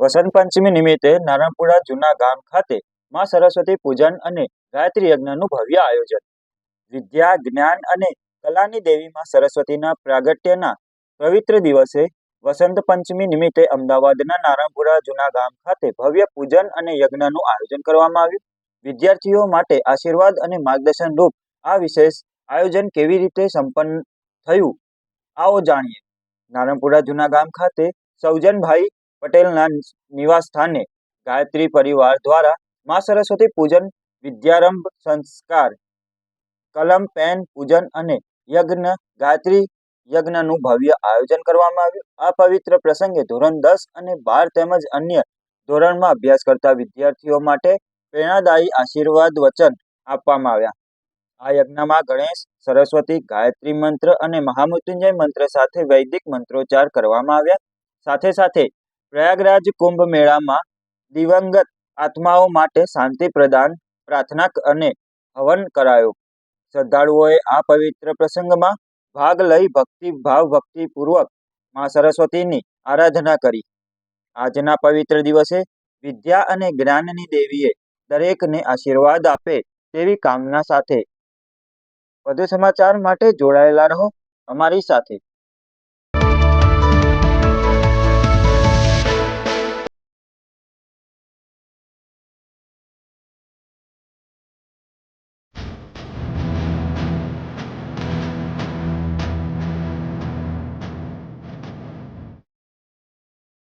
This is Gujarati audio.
વસંત પંચમી નિમિત્તે નારણપુરા જૂના ગામ ખાતે મા સરસ્વતી પૂજન અને ગાયત્રી યજ્ઞનું ભવ્ય આયોજન. વિદ્યા, જ્ઞાન અને કલાની દેવી મા સરસ્વતીના પ્રાગટ્યના પવિત્ર દિવસે વસંત પંચમી નિમિત્તે અમદાવાદના નારણપુરા જૂના ગામ ખાતે ભવ્ય પૂજન અને યજ્ઞનું આયોજન કરવામાં આવ્યું. વિદ્યાર્થીઓ માટે આશીર્વાદ અને માર્ગદર્શન રૂપ આ વિશેષ આયોજન કેવી રીતે સંપન્ન થયું, આવો જાણીએ. નારણપુરા જૂના ગામ ખાતે સૌજનભાઈ પટેલના નિવાસસ્થાને ગાયત્રી પરિવાર દ્વારા મા સરસ્વતી પૂજન, વિદ્યારંભ સંસ્કાર, કલમ, પેન પૂજન અને યજ્ઞ, ગાયત્રી યજ્ઞનું ભવ્ય આયોજન કરવામાં આવ્યું. આ પવિત્ર પ્રસંગે ધોરણ દસ અને બાર તેમજ અન્ય ધોરણમાં અભ્યાસ કરતા વિદ્યાર્થીઓ માટે પ્રેરણાદાયી આશીર્વાદ વચન આપવામાં આવ્યા. આ યજ્ઞમાં ગણેશ, સરસ્વતી, ગાયત્રી મંત્ર અને મહામૃત્યુંજય મંત્ર સાથે વૈદિક મંત્રોચ્ચાર કરવામાં આવ્યા. સાથે સાથે પ્રયાગરાજ કુંભ મેળામાં દિવંગત આત્માઓ માટે શાંતિ પ્રદાન, પ્રાર્થના અને હવન કરાયો. શ્રદ્ધાળુઓએ આ પવિત્ર પ્રસંગમાં ભાગ લઈ ભક્તિ ભાવ ભક્તિપૂર્વક મા સરસ્વતીની આરાધના કરી. આજના પવિત્ર દિવસે વિદ્યા અને જ્ઞાનની દેવીએ દરેકને આશીર્વાદ આપે તેવી કામના સાથે. વધુ સમાચાર માટે જોડાયેલા રહો અમારી સાથે.